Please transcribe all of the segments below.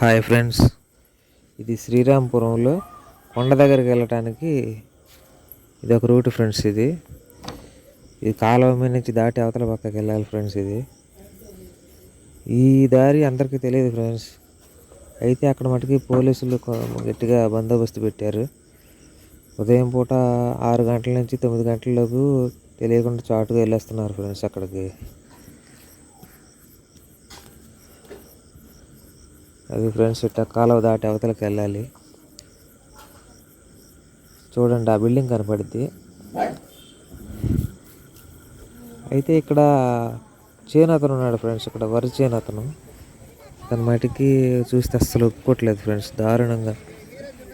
Hi friends. ఇది శ్రీరాంపురంలో కొండ దగ్గరికి వెళ్ళటానికి ఇది ఒక రూట్ ఫ్రెండ్స్ ఇది. ఇది కాలువ మీద నుంచి దాటి అవతల పక్కకి వెళ్ళాలి ఫ్రెండ్స్ ఇది. ఈ దారి అందరికీ తెలియదు ఫ్రెండ్స్. అయితే అక్కడ మటుకి పోలీసులు గట్టిగా బందోబస్తు పెట్టారు. ఉదయం పూట ఆరు గంటల నుంచి తొమ్మిది గంటలలోపు తెలియకుండా చాటుగా వెళ్ళేస్తున్నారు ఫ్రెండ్స్ అక్కడికి. అది ఫ్రెండ్స్ ఇట్ట కాలువ దాటి అవతలకి వెళ్ళాలి. చూడండి ఆ బిల్డింగ్ కనపడుద్ది. అయితే ఇక్కడ చేను అతను ఉన్నాడు ఫ్రెండ్స్ ఇక్కడ వరి చేను అతను. తన మటుకి చూస్తే అస్సలు ఒప్పుకోవట్లేదు ఫ్రెండ్స్ దారుణంగా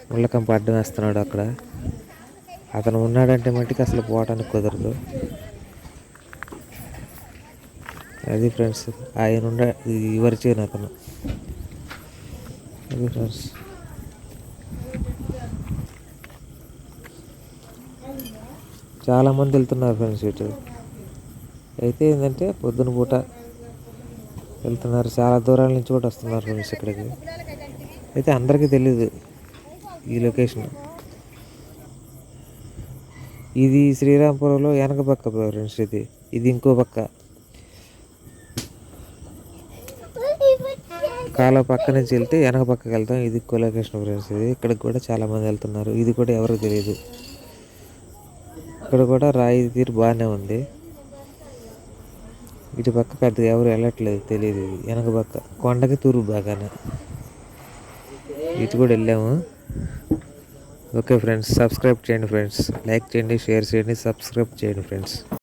ముళ్ళకంప అడ్డం వేస్తున్నాడు అక్కడ. అతను ఉన్నాడంటే మటుకి అసలు పోవటానికి కుదరదు. అది ఫ్రెండ్స్ ఆయన ఉండ ఈ వరి చేను అతను. అది ఫ్రెండ్స్ చాలామంది వెళ్తున్నారు ఫ్రెండ్స్ ఇటు. అయితే ఏంటంటే పొద్దున పూట వెళ్తున్నారు. చాలా దూరాల నుంచి కూడా వస్తున్నారు ఫ్రెండ్స్ ఇక్కడికి. అయితే అందరికీ తెలియదు ఈ లొకేషన్. ఇది శ్రీరాంపురంలో వెనక పక్క ఫ్రెండ్స్ ఇది. ఇది ఇంకో పక్క. కాలువ పక్క నుంచి వెళ్తే వెనక పక్కకి వెళ్తాం. ఇది కులకృష్ణ ఫ్రెండ్స్ ఇది ఇక్కడికి కూడా చాలామంది వెళ్తున్నారు. ఇది కూడా ఎవరికి తెలియదు ఇక్కడ కూడా రాయి తీరు బాగానే ఉంది. ఇటు పక్క పెద్దగా ఎవరు వెళ్ళట్లేదు తెలియదు ఇది. వెనక పక్క కొండకి తూరు బాగానే ఇటు కూడా వెళ్ళాము. ఓకే ఫ్రెండ్స్ సబ్స్క్రైబ్ చేయండి ఫ్రెండ్స్. లైక్ చేయండి షేర్ చేయండి సబ్స్క్రైబ్ చేయండి ఫ్రెండ్స్.